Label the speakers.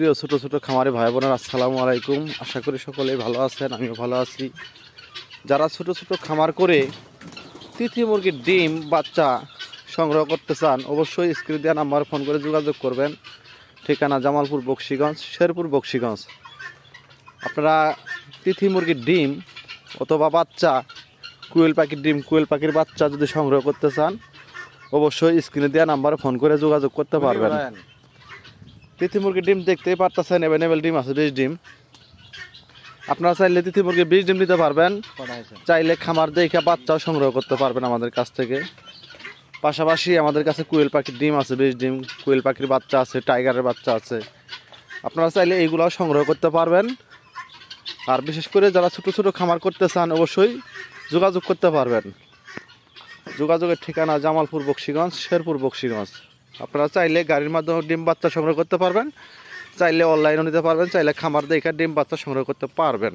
Speaker 1: প্রিয় ছোট ছোট খামারে ভাই বোনের, আসসালামু আলাইকুম। আশা করি সকলেই ভালো আছেন, আমিও ভালো আছি। যারা ছোট ছোট খামার করে তিথি মুরগির ডিম, বাচ্চা সংগ্রহ করতে চান, অবশ্যই স্ক্রিন দেওয়া নাম্বার ফোন করে যোগাযোগ করবেন। ঠিকানা জামালপুর বক্সিগঞ্জ, শেরপুর বক্সিগঞ্জ। আপনারা তিথি মুরগির ডিম অথবা বাচ্চা, কুয়েল পাখির ডিম, কুয়েল পাখির বাচ্চা যদি সংগ্রহ করতে চান, অবশ্যই স্ক্রিনে দেওয়া নাম্বারে ফোন করে যোগাযোগ করতে পারবেন। তিথি মুরগির ডিম দেখতেই পারতেছেন অ্যাভেলেবেল ডিম আছে বিশ ডিম। আপনারা চাইলে তিথি মুরগি বিশ ডিম নিতে পারবেন। চাইলে খামার দেখে বাচ্চাও সংগ্রহ করতে পারবেন আমাদের কাছ থেকে। পাশাপাশি আমাদের কাছে কুয়েল পাখির ডিম আছে বিশ ডিম। কুয়েল পাখির বাচ্চা আছে টাইগারের বাচ্চা আছে। আপনারা চাইলে এইগুলাও সংগ্রহ করতে পারবেন। আর বিশেষ করে যারা ছোটো ছোটো খামার করতে চান অবশ্যই যোগাযোগ করতে পারবেন। যোগাযোগের ঠিকানা জামালপুর বক্সিগঞ্জ শেরপুর বক্সিগঞ্জ। আপনারা চাইলে গাড়ির মাধ্যমে ডিম বাচ্চা সংগ্রহ করতে পারবেন, চাইলে অনলাইনও নিতে পারবেন, চাইলে খামার দেখে ডিম বাচ্চা সংগ্রহ করতে পারবেন।